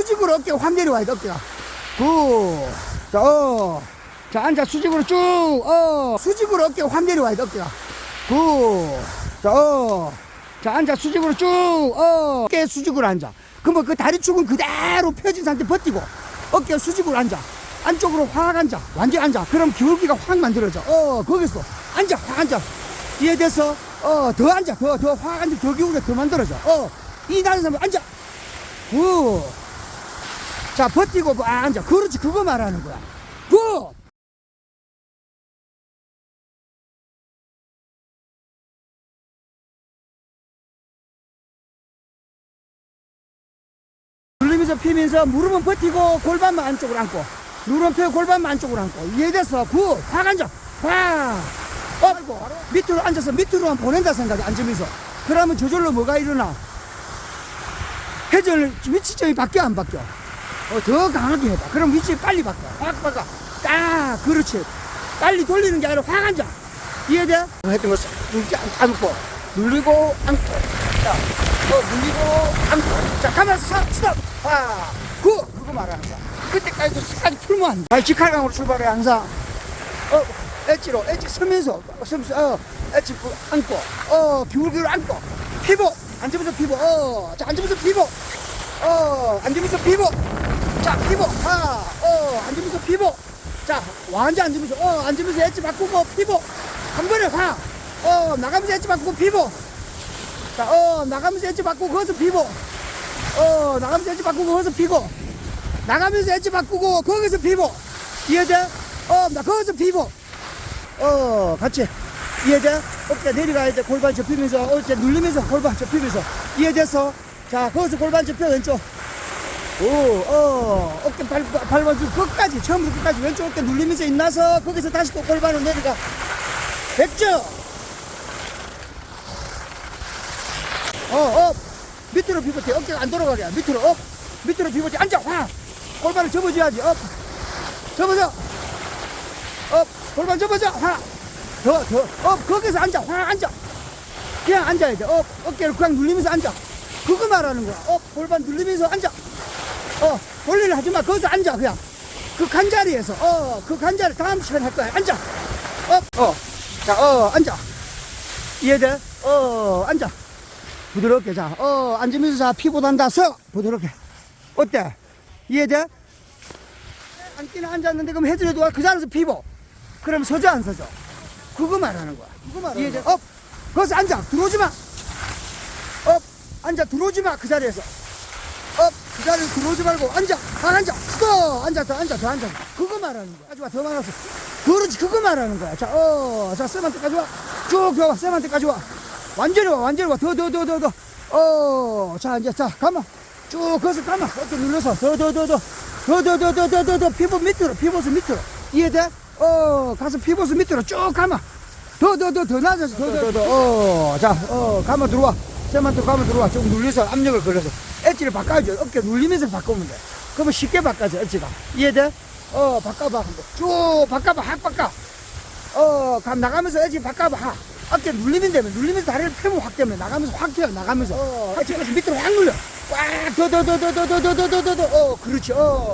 수직으로 어깨가 확 내려와야 돼, 어깨가. 굿. 자, 어. 자, 앉아, 수직으로 쭉, 어. 수직으로 어깨가 확 내려와야 돼, 어깨가. 굿. 자, 어. 자, 앉아, 수직으로 쭉, 어. 어깨 수직으로 앉아. 그러면 그 다리 축은 그대로 펴진 상태 버티고, 어깨 수직으로 앉아. 안쪽으로 확 앉아. 완전 앉아. 그럼 기울기가 확 만들어져. 어, 거기서. 앉아, 확 앉아. 이해됐어? 어, 더 앉아. 더, 더 확 앉아. 더 기울기 더 만들어져. 어. 이 나는 사람 앉아. 굿. 자, 버티고, 그, 아, 앉아. 그렇지. 그거 말하는 거야. 굿. 눌리면서 피면서 무릎은 버티고 골반만 안쪽으로 앉고 무릎 펴 골반만 안쪽으로 앉고 이해됐어 굿확 앉아 확 업! 밑으로 앉아서 밑으로만 보낸다 생각해 앉으면서 그러면 저절로 뭐가 일어나 회전을 위치점이 바뀌어 안 바뀌어 어, 더 강하게 해봐. 그럼 위치 빨리 바뀌어 확 바꿔. 딱 그렇지. 빨리 돌리는 게 아니라 확 앉아. 이해돼? 했던 거 싹 눌지 않고. 눌리고 앉고. 자, 어, 눌리고 앉고. 자 가만 스톱 스톱. 아, 그 그거 말하는 거야. 그때까지도 끝까지 풀면 안돼. 아니 직할강으로 출발해 항상. 어 엣지로 엣지 서면서. 서면서 어 엣지 부- 앉고. 어 기울기로 앉고. 피복 앉으면서 피복 어 자 앉으면서 피복 어 앉으면서 피복 자 피복 하 어 앉으면서 피복 자 완전 앉으면서 어 앉으면서 엣지 바꾸고 피복 한 번에 가어 나가면서 엣지 바꾸고 피복 자 어 나가면서 엣지 바꾸고 거기서 피복 어 나가면서 엣지 바꾸고 거기서 피고 나가면서 엣지 바꾸고 거기서 피복 이해돼? 어 나 거기서 피복 어 같이. 이해돼? 어깨 내려가야 돼. 골반 접히면서 어깨 눌리면서 골반 접히면서. 이해됐어? 자 거기서 골반 접혀 왼쪽 오 어 어깨 발, 밟아주고 끝까지 처음부터 끝까지 왼쪽 어깨 눌리면서 있나서 거기서 다시 또 골반으로 내려가. 됐죠? 어어 밑으로 피벗해 어깨가 안 돌아가게 밑으로 업 밑으로 피벗해 앉아 확 골반을 접어줘야지. 업 접어줘 업 골반 접어줘. 확 더 더 업 거기서 앉아. 확 앉아. 그냥 앉아야 돼 업 어깨를 그냥 눌리면서 앉아. 그거 말하는 거야. 업 골반 눌리면서 앉아 어 돌리려 하지 마 거기서 앉아 그냥 그 간자리에서 어그 간자리 다음 시간에 할 거야 앉아 업어자 어 앉아 이해돼 어 앉아 부드럽게 자, 어, 앉으면서 자, 피보단다 서 부드럽게. 어때? 이해돼? 앉기는 앉았는데 그럼 해주려도 그 자리에서 피보. 그럼 서져 안 서져? 그거 말하는 거야. 그거 말하는 이해돼? 업! 거기서 앉아. 들어오지 마. 업! 앉아. 들어오지 마. 그 자리에서. 업! 그 자리에 들어오지 말고 앉아. 다 앉아. 스톱! 앉아. 더 앉아. 더 앉아. 그거 말하는 거야. 마. 더 많았어. 그렇지. 그거 말하는 거야. 자, 어, 자, 쌤한테까지 와. 쭉 와. 쌤한테까지 와. 완전히 와, 완전히 와. 더, 더, 더, 더, 더. 어, 자, 이제, 자, 가만. 쭉, 거기서 가만. 어깨 눌러서. 더, 더, 더, 더. 더, 더, 더, 더. 피부 밑으로, 피부스 밑으로. 이해돼? 어, 가서 피부스 밑으로 쭉 가만. 더, 더, 더, 더 낮아서. 더, 더, 더, 더. 어, 자, 어, 가만 들어와. 쌤한테 가만 들어와. 좀 눌려서 압력을 걸어서. 엣지를 바꿔야죠. 어깨 눌리면서 바꾸면 돼. 그러면 쉽게 바꿔져, 엣지가. 이해돼? 어, 바꿔봐. 한번. 쭉 바꿔봐. 확 바꿔. 어, 감 나가면서 엣지 바꿔봐. 하. 어깨 눌리면 되면 눌리면서 다리를 펴면 확 되면 나가면서 확 튀어 나가면서 어, 엣지 가서 밑으로 확 눌려. 꽉 더 더 더 더 더 더 더 더 더 더더어 그렇지 어